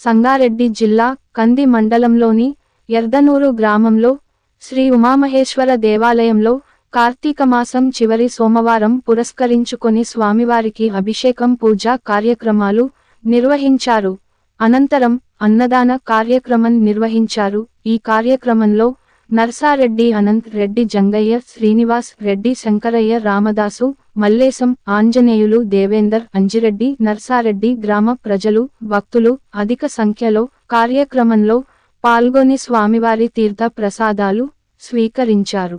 సంగారెడ్డి జిల్లా కంది మండలంలోని ఎర్దనూరు గ్రామంలో శ్రీ ఉమామహేశ్వర దేవాలయంలో కార్తీక మాసం చివరి సోమవారం పురస్కరించుకొని స్వామివారికి అభిషేకం పూజా కార్యక్రమాలు నిర్వహించారు. అనంతరం అన్నదాన కార్యక్రమం నిర్వహించారు. ఈ కార్యక్రమంలో నర్సారెడ్డి అనంత్ రెడ్డి జంగయ్య శ్రీనివాస్ రెడ్డి శంకరయ్య రామదాసు మల్లేశం ఆంజనేయులు దేవేందర్ అంజిరెడ్డి నర్సారెడ్డి గ్రామ ప్రజలు భక్తులు అధిక సంఖ్యలో కార్యక్రమంలో పాల్గొని స్వామివారి తీర్థ ప్రసాదాలు స్వీకరించారు.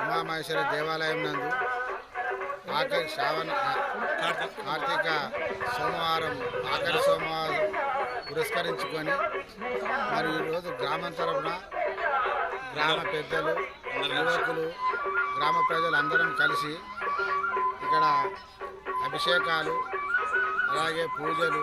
ఉమామహేశ్వర దేవాలయం నందు ఆఖరి శ్రావణ కార్తీక సోమవారం ఆఖరి సోమవారం పురస్కరించుకొని మరి ఈరోజు గ్రామం తరఫున గ్రామ పెద్దలు యువకులు గ్రామ ప్రజలు అందరం కలిసి ఇక్కడ అభిషేకాలు అలాగే పూజలు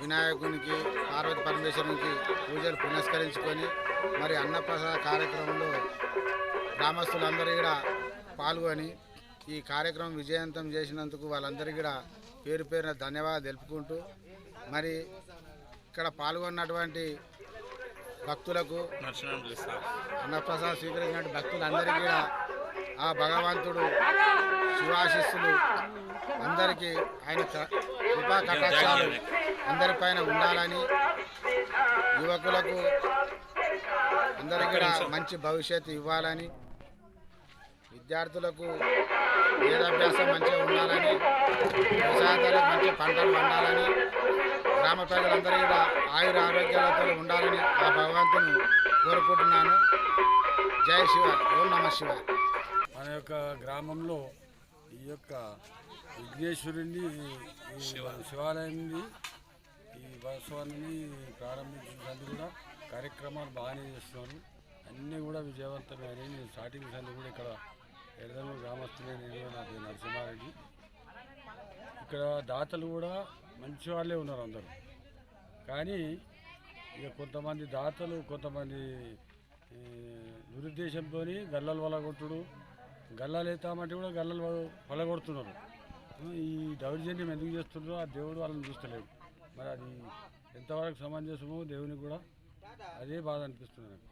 వినాయకునికి పార్వతి పరమేశ్వరునికి పూజలు పునస్కరించుకొని మరి అన్నప్రసాద కార్యక్రమంలో గ్రామస్తులందరూ కూడా పాల్గొని ఈ కార్యక్రమం విజయవంతం చేసినందుకు వాళ్ళందరికీ కూడా పేరు పేరున ధన్యవాదాలు తెలుపుకుంటూ మరి ఇక్కడ పాల్గొన్నటువంటి భక్తులకు అన్నప్రసాద్ స్వీకరించినటువంటి భక్తులందరికీ కూడా ఆ భగవంతుడు శివాశిస్సులు అందరికీ ఆయన క- కృపా కటాక్షాలు అందరిపైన ఉండాలని యువకులకు అందరికీ కూడా మంచి భవిష్యత్తు ఇవ్వాలని విద్యార్థులకు వేదాభ్యాసం మంచిగా ఉండాలని వ్యవసాయదారులకు మంచి పంటలు పండాలని గ్రామ ప్రజలందరూ కూడా ఆయుర ఆరోగ్యాలతో ఉండాలని ఆ భగవంతుని కోరుకుంటున్నాను. జై శివ ఓం నమ శివ మన యొక్క గ్రామంలో ఈ యొక్క విఘ్నేశ్వరుని శివాలయాన్ని ఈ వాస్తవాన్ని ప్రారంభించినందుకు కూడా కార్యక్రమాలు బాగానే చేస్తున్నారు. అన్నీ కూడా విజయవంతమైనవి నేను స్టార్టింగ్ సంది కూడా ఇక్కడ ఎడదలు గ్రామస్తులే నేను నా పేరు నరసింహారెడ్డి. ఇక్కడ దాతలు కూడా మంచి వాళ్ళే ఉన్నారు అందరూ. కానీ ఇక కొంతమంది దాతలు కొంతమంది దురుద్దేశంతో గల్లలు వలగొట్టుడు. గల్లలు ఎత్తామంటే కూడా గల్లలు వల- వలగొడుతున్నారు. ఈ దౌర్జన్యం ఎందుకు చేస్తున్నారో ఆ దేవుడు వాళ్ళని చూస్తలేడు. మరి అది ఎంతవరకు సమంజసమో దేవునికి కూడా అదే బాధ అనిపిస్తుంది నాకు.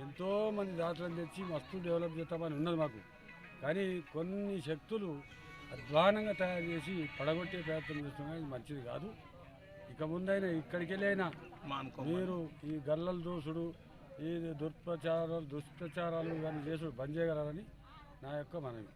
ఎంతో మంది దాతలను తెచ్చి మస్తు డెవలప్ చేస్తామని ఉన్నది మాకు. కానీ కొన్ని శక్తులు అధ్వానంగా తయారు చేసి పడగొట్టే ప్రయత్నం చేస్తున్నాయి మంచిది కాదు. ఇక ముందైనా ఇక్కడికి వెళ్ళైనా మీరు ఈ గల్లల దోసుడు ఈ దుష్ప్రచారాలు దుష్ప్రచారాలు ఇవన్నీ చేసుడు బంద్ చేయగలరని నా యొక్క మనవి.